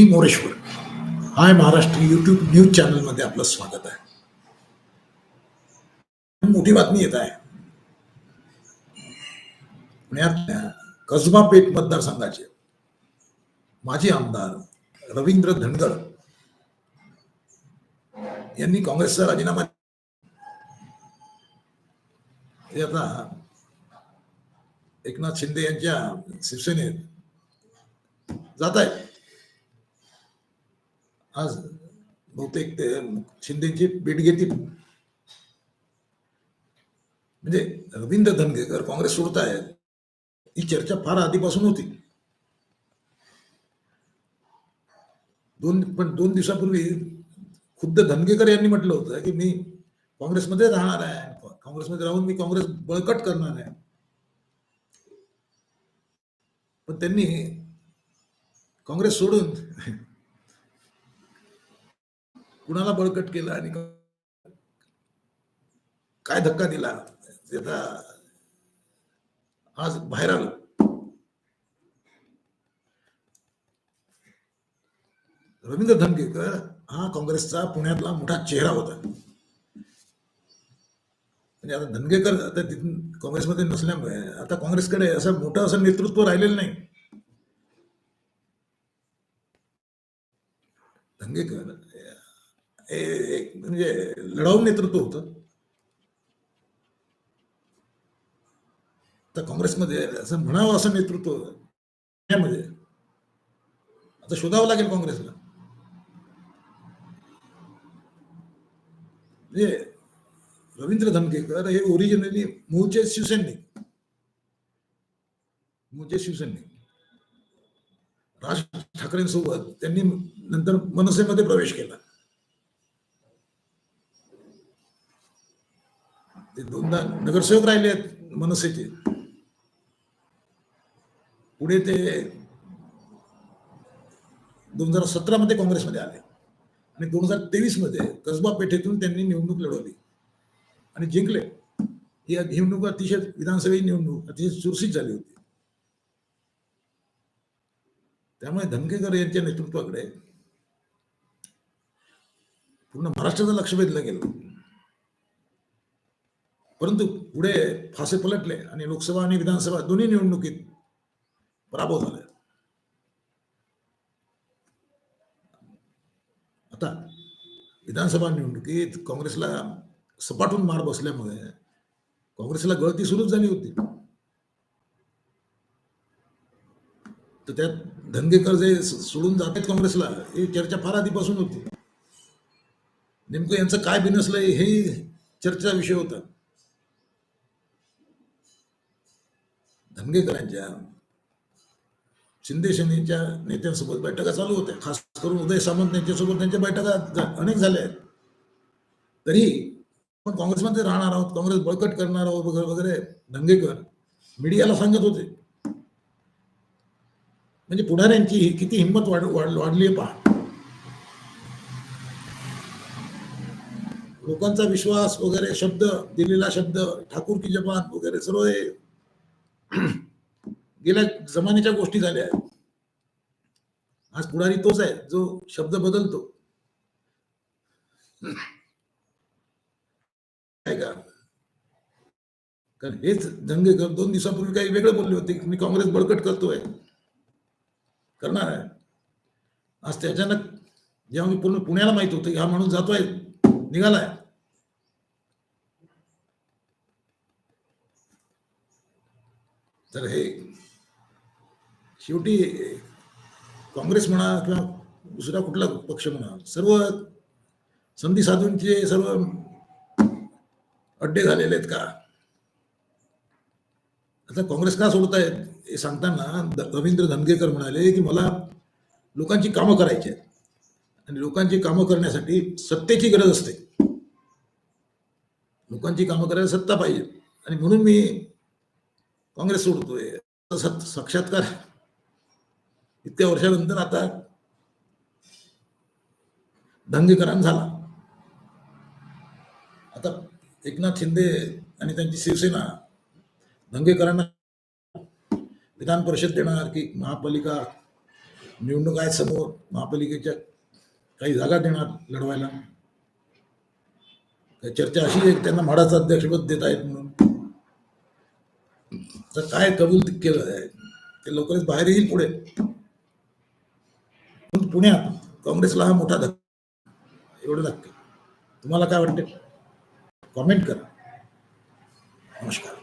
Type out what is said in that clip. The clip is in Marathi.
मी मोरेश्वर. हाय महाराष्ट्र युट्यूब न्यूज़ चॅनलमध्ये आपलं स्वागत आहे. मोठी बातमी येत आहे. पुण्यातल्या कसबा पेठ मतदारसंघाचे माजी आमदार रवींद्र धनगर यांनी काँग्रेसचा राजीनामा ते आता एकनाथ शिंदे यांच्या शिवसेनेत जात आहेत. आज बहुतेक ते शिंदेची भेट घेतील. म्हणजे रवींद्र धनगेकर काँग्रेस सोडत ही चर्चा फार आधीपासून होती. दोन पण दोन दिवसापूर्वी खुद्द धनगेकर यांनी म्हटलं होतं की मी काँग्रेसमध्ये राहणार आहे काँग्रेसमध्ये राहून मी काँग्रेस बळकट करणार आहे. पण त्यांनी काँग्रेस सोडून कुणाला बळकट केलं आणि काय धक्का दिला? आज बाहेर आलं. रवींद्र धनगेकर हा काँग्रेसचा पुण्यातला मोठा चेहरा होता. म्हणजे आता धनगेकर आता तिथून काँग्रेसमध्ये नसल्यामुळे आता काँग्रेसकडे असं मोठं असं नेतृत्व राहिलेलं नाही. धनगेकर एक म्हणजे लढाऊ नेतृत्व होतं. तर काँग्रेसमध्ये असं म्हणावं असं नेतृत्व पुण्यामध्ये आता शोधावं लागेल काँग्रेसला. म्हणजे रवींद्र धनकेकर हे ओरिजिनली मूळचे शिवसैनिक. मूळचे शिवसैनिक. राज ठाकरेंसोबत त्यांनी नंतर मनसेमध्ये प्रवेश केला. ते दोनदा नगरसेवक राहिले आहेत मनसेचे. पुढे ते दोन हजार सतरा मध्ये काँग्रेसमध्ये आले. आणि दोन हजार तेवीसमध्ये कसबा पेठेतून त्यांनी निवडणूक लढवली. आणि जिंकले. ही निवडणूक अतिशय विधानसभेची निवडणूक अतिशय चुरशीत झाली होती. त्यामुळे धनगेकर यांच्या नेतृत्वाकडे पूर्ण महाराष्ट्राचं लक्ष वेधलं गेलं. परंतु पुढे फासे पलटले आणि लोकसभा आणि विधानसभा दोन्ही निवडणुकीत पराभव झाले. आता विधानसभा निवडणुकीत काँग्रेसला सपाटून मार बसल्यामुळे काँग्रेसला गळती सुरूच झाली होती. तर त्यात धनगेकर जे सोडून सोडून जातात काँग्रेसला ही चर्चा फार आधीपासून होती. नेमकं यांचं काय बिनसलंय हे चर्चा विषय होता. धनगेकरांच्या शिंदे सेनेच्या नेत्यांसोबत बैठका चालू होत्या. खास करून उदय सामंत यांच्यासोबत त्यांच्या बैठका अनेक झाल्या आहेत तरी आपण काँग्रेसमध्ये राहणार आहोत काँग्रेस बळकट करणार आहोत वगैरे वगैरे धंगेकर मीडियाला सांगत होते. म्हणजे पुढाऱ्यांची ही किती हिंमत वाढ वाढ वाढली आहे पहा. लोकांचा विश्वास वगैरे शब्द दिलेला शब्द ठाकूर की जपान वगैरे सर्व हे गेल्या जमान्याच्या गोष्टी झाल्या आहेत. आज पुढारी तोच आहे जो शब्द बदलतो. काय का? कारण हेच दंगेकर दोन दिवसापूर्वी काही वेगळं बोलले होते की मी काँग्रेस बळकट करतोय. करणार आहे. आज ते अचानक जेव्हा मी पूर्ण पुण्याला माहीत होतं हा माणूस जातोय निघालाय. तर हे शेवटी काँग्रेस म्हणा किंवा दुसरा कुठला पक्ष म्हणा सर्व संधी साधूंचे सर्व अड्डे झालेले आहेत का? आता काँग्रेस का सोडत आहेत हे सांगताना रवींद्र धनगेकर म्हणाले की मला लोकांची कामं करायची आहेत आणि लोकांची कामं करण्यासाठी सत्तेची गरज असते. लोकांची कामं करायला सत्ता पाहिजे. आणि म्हणून मी काँग्रेस सोडतोय. साक्षात्कार. इतक्या वर्षानंतर आता दंगीकरण झाला. आता एकनाथ शिंदे आणि त्यांची शिवसेना दंगेकरांना विधान परिषद देणार की महापालिका निवडणूक आहे समोर महापालिकेच्या काही जागा देणार लढवायला. काही चर्चा अशी आहे त्यांना म्हाडाचं अध्यक्षपद देत आहेत म्हणून. तर काय कबूल केलं? आहे ते लवकरच बाहेर येईल पुढे. पण पुण्यात काँग्रेसला हा मोठा धक्का. एवढं धक्के तुम्हाला काय वाटते? कॉमेंट करा. नमस्कार.